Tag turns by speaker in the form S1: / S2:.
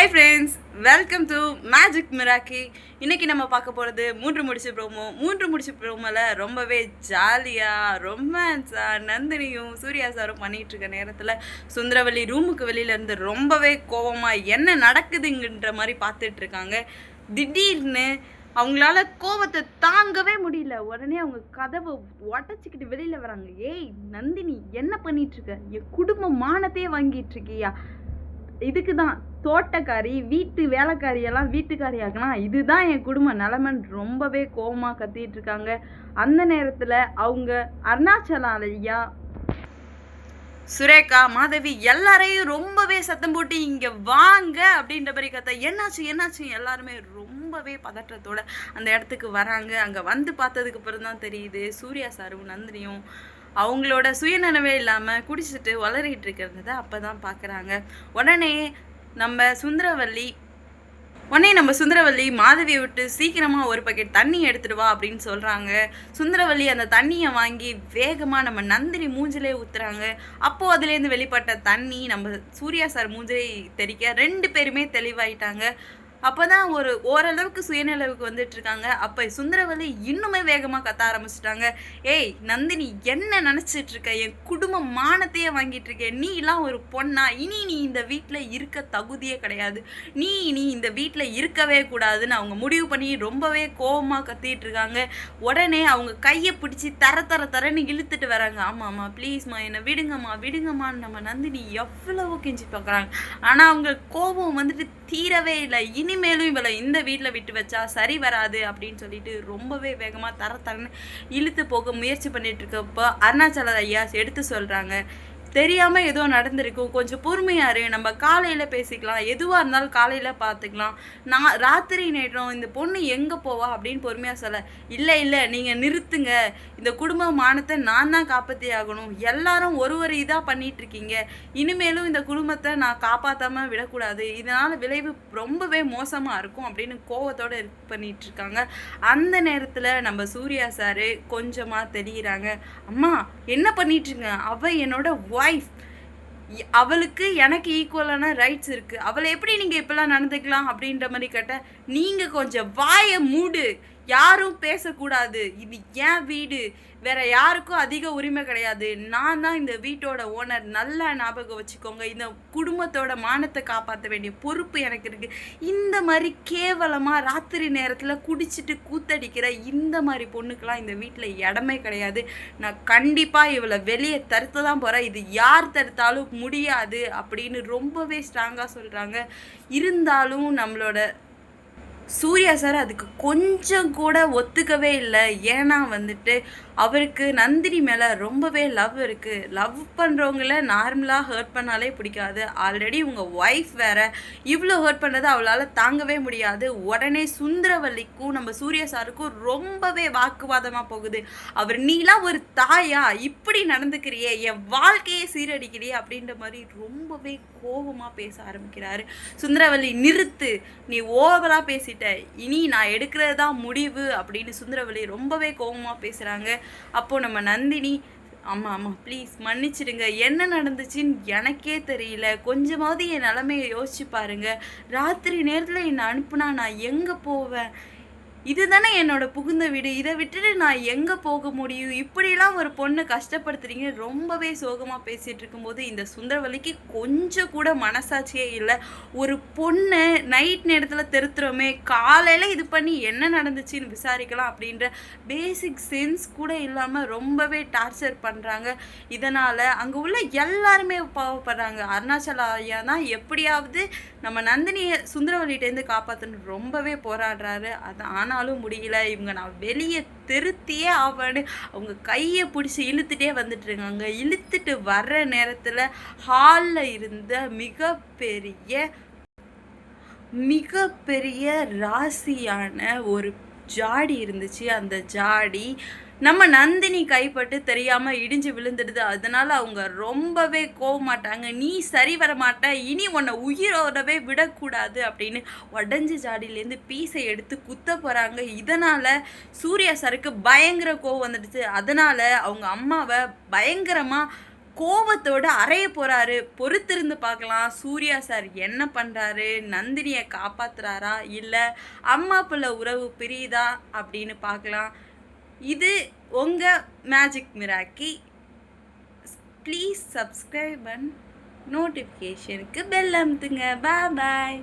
S1: Hi friends welcome to magic Miracky இன்றைக்கி நம்ம பார்க்க போகிறது மூன்று முடிச்சு ப்ரோமோ மூன்று முடிச்சு ப்ரோமோவில் ரொம்பவே ஜாலியாக ரொமான்ஸாக நந்தினியும் சூர்யா சாரும் பண்ணிகிட்டு இருக்க நேரத்தில் சுந்தரவல்லி ரூமுக்கு வெளியிலேருந்து ரொம்பவே கோவமாக என்ன நடக்குதுங்கன்ற மாதிரி பார்த்துட்டு இருக்காங்க. திடீர்னு அவங்களால கோவத்தை தாங்கவே முடியல. உடனே அவங்க கதவை உடச்சிக்கிட்டு வெளியில் வராங்க. ஏய் நந்தினி என்ன பண்ணிட்டு இருக்க? என் குடும்ப மானத்தையே வாங்கிட்டு இருக்கியா? இதுக்கு தான் தோட்டக்காரி வீட்டு வேலைக்காரியெல்லாம் வீட்டுக்காரியாக்கலாம் இதுதான் என் குடும்ப நிலைமைன்னு ரொம்பவே கோபமாக கத்திட்டு இருக்காங்க அந்த நேரத்தில் அவங்க அருணாச்சலம் சுரேகா மாதவி எல்லாரையும் ரொம்பவே சத்தம் போட்டு இங்கே வாங்க அப்படின்ற மாதிரி கத்த என்னாச்சு என்னாச்சு? எல்லாருமே ரொம்பவே பதற்றத்தோட அந்த இடத்துக்கு வராங்க. அங்கே வந்து பார்த்ததுக்கு அப்புறம் தான் தெரியுது சூர்யா சாரும் நந்தினியும் அவங்களோட சுயநினைவே இல்லாமல் குடிச்சிட்டு வளரிட்டு இருக்கிறத அப்பதான் பார்க்குறாங்க உடனே நம்ம சுந்தரவல்லி உடனே நம்ம சுந்தரவல்லி மாதவியை விட்டு சீக்கிரமாக ஒரு பக்கெட் தண்ணி எடுத்துட்டு வா அப்படின்னு சொல்கிறாங்க சுந்தரவல்லி அந்த தண்ணியை வாங்கி வேகமாக நம்ம நந்தினி மூஞ்சிலே ஊத்துறாங்க. அப்போது அதுலேருந்து வெளிப்பட்ட தண்ணி நம்ம சூர்யா சார் மூஞ்சிலே தெரிக்க ரெண்டு பேருமே தெளிவாயிட்டாங்க. அப்பதான் ஒரு ஓரளவுக்கு சுயநிலவுக்கு வந்துட்டு இருக்காங்க அப்ப சுந்தரவல்லி இன்னுமே வேகமா கத்த ஆரம்பிச்சிட்டாங்க. ஏய் நந்தினி என்ன நினைச்சிட்டு இருக்க என் குடும்ப மானத்தையே வாங்கிட்டு இருக்க நீ எல்லாம் ஒரு பொண்ணா? இனி நீ இந்த வீட்டில் இருக்க தகுதியே கிடையாது. நீ நீ இந்த வீட்டில் இருக்கவே கூடாதுன்னு அவங்க முடிவு பண்ணி ரொம்பவே கோவமா கத்திட்டு இருக்காங்க உடனே அவங்க கையை பிடிச்சி தர தர தரன்னு இழுத்துட்டு வராங்க. ஆமாம்மா ப்ளீஸ்மா என்னை விடுங்கம்மா விடுங்கம்மான்னு நம்ம நந்தினி எவ்வளவோ கெஞ்சி பார்க்குறாங்க ஆனால் அவங்க கோபம் வந்துட்டு தீரவே இல்லை. இனி இனிமேலும் இவளை இந்த வீட்டில் விட்டு வச்சா சரி வராது அப்படின்னு சொல்லிட்டு ரொம்பவே வேகமாக தர தரன்னு இழுத்து போக முயற்சி பண்ணிட்டு இருக்கப்போ அருணாச்சல ஐயா எடுத்து சொல்றாங்க. தெரியாம ஏதோ நடந்திருக்கும். கொஞ்சம் பொறுமையாரு நம்ம காலையில பேசிக்கலாம். எதுவா இருந்தாலும் காலையில பார்த்துக்கலாம் நான் ராத்திரி நேரம் இந்த பொண்ணு எங்க போவா அப்படின்னு பொறுமையா சொல்ல. இல்ல இல்ல நீங்க நிறுத்துங்க. இந்த குடும்ப மானத்தை நான் தான் காப்பாத்தி ஆகணும். எல்லாரும் ஒரு ஒரு இதா பண்ணிட்டு இருக்கீங்க. இனிமேலும் இந்த குடும்பத்தை நான் காப்பாத்தாம விடக்கூடாது. இதனால விளைவு ரொம்பவே மோசமா இருக்கும் அப்படின்னு கோவத்தோட பண்ணிகிட்டு பண்ணிட்டு இருக்காங்க. அந்த நேரத்துல நம்ம சூர்யா சாரு கொஞ்சமா தெரியுறாங்க அம்மா என்ன பண்ணிட்டு இருங்க அவ என்னோட ஒய்ஃப் அவளுக்கு எனக்கு ஈக்குவலான ரைட்ஸ் இருக்குது அவளை எப்படி நீங்கள் இப்போல்லாம் நடந்துக்கலாம் அப்படின்ற மாதிரி கேட்டால் நீங்கள் கொஞ்சம் வாயை மூடு. யாரும் பேசக்கூடாது. இது ஏன் வீடு? வேற யாருக்கும் அதிக உரிமை கிடையாது. நான் தான் இந்த வீட்டோட ஓனர் நல்லா ஞாபகம் வச்சுக்கோங்க. இந்த குடும்பத்தோட மானத்தை காப்பாற்ற வேண்டிய பொறுப்பு எனக்கு இருக்கு. இந்த மாதிரி கேவலமா ராத்திரி நேரத்துல குடிச்சிட்டு கூத்தடிக்கிற இந்த மாதிரி பொண்ணுக்கெல்லாம் இந்த வீட்டில் இடமே கிடையாது. நான் கண்டிப்பா இவளை வெளியே தடுத்து தான் போறேன். இது யார் தடுத்தாலும் முடியாது அப்படின்னு ரொம்பவே ஸ்ட்ராங்கா சொல்றாங்க. இருந்தாலும் நம்மளோட சூர்யா சார் அதுக்கு கொஞ்சம் கூட ஒத்துக்கவே இல்லை. ஏன்னா வந்துட்டு அவருக்கு நந்தினி மேலே ரொம்பவே லவ் இருக்குது லவ் பண்ணுறவங்கள நார்மலாக ஹர்ட் பண்ணாலே பிடிக்காது. ஆல்ரெடி உங்கள் ஒய்ஃப் வேற இவ்வளோ ஹர்ட் பண்ணுறது அவளால் தாங்கவே முடியாது. உடனே சுந்தரவல்லிக்கும் நம்ம சூர்யா சாருக்கும் ரொம்பவே வாக்குவாதமாக போகுது. அவர் நீலாம் ஒரு தாயா? இப்படி நடந்துக்கிறியே? என் வாழ்க்கையே சீரடிக்கிறியே? அப்படின்ற மாதிரி ரொம்பவே கோபமாக பேச ஆரம்பிக்கிறாரு. சுந்தரவல்லி நிறுத்து. நீ ஓவராக பேசிட்டு இனி நான் எடுக்கிறது தான் முடிவு அப்படின்னு சுந்தரவல்லி ரொம்பவே கோபமாக பேசுகிறாங்க அப்போது நம்ம நந்தினி ஆமாம் ஆமாம் ப்ளீஸ் மன்னிச்சிடுங்க. என்ன நடந்துச்சுன்னு எனக்கே தெரியல. கொஞ்சமாவது என் நிலமையை யோசிச்சு பாருங்கள் ராத்திரி நேரத்தில் என்னை அனுப்புனா நான் எங்கே போவேன்? இதுதானே என்னோட புகுந்த வீடு. இதை விட்டுட்டு நான் எங்கே போக முடியும்? இப்படிலாம் ஒரு பொண்ணை கஷ்டப்படுத்துறீங்க. ரொம்பவே சோகமாக பேசிட்டு இருக்கும்போது இந்த சுந்தரவல்லிக்கு கொஞ்சம் கூட மனசாட்சியே இல்லை. ஒரு பொண்ணை நைட் நேரத்தில் திருத்துறோமே காலையில் இது பண்ணி என்ன நடந்துச்சுன்னு விசாரிக்கலாம் அப்படின்ற பேசிக் சென்ஸ் கூட இல்லாமல் ரொம்பவே டார்ச்சர் பண்ணுறாங்க இதனால் அங்கே உள்ள எல்லாருமே பாவப்படுறாங்க. அருணாச்சல ஐயா தான் எப்படியாவது நம்ம நந்தினியை சுந்தரவல்லிட்டேருந்து காப்பாற்றணும் ரொம்பவே போராடுறாரு. அது ஆனாலும் முடியல. இவங்க நான் வெளியே திருத்தியே ஆவேன்னு அவங்க கையை பிடிச்சி இழுத்துட்டே வந்துட்டு இருக்காங்க. இழுத்துட்டு வர்ற நேரத்தில் ஹாலில் இருந்த மிகப்பெரிய மிகப்பெரிய ராசியான ஒரு ஜாடி இருந்துச்சு. அந்த ஜாடி நம்ம நந்தினி கைப்பட்டு தெரியாம இடிஞ்சு விழுந்துடுது. அதனால அவங்க ரொம்பவே கோவமாட்டாங்க. நீ சரி வர மாட்ட. இனி உன்னை உயிரோடவே விடக்கூடாது அப்படின்னு உடஞ்சி ஜாடியிலேருந்து பீஸை எடுத்து குத்த போறாங்க. இதனால சூர்யா சாருக்கு பயங்கர கோவம் வந்துடுச்சு. அதனால அவங்க அம்மாவை பயங்கரமா கோபத்தோடு அறைய போகிறாரு பொறுத்திருந்து பார்க்கலாம். சூர்யா சார் என்ன பண்ணுறாரு நந்தினியை காப்பாற்றுறாரா இல்லை அம்மா பிள்ளை உறவு பிரியுதா? அப்படின்னு பார்க்கலாம். இது உங்கள் magic Miracky please subscribe and நோட்டிஃபிகேஷனுக்கு bell அமுத்துங்க. Bye bye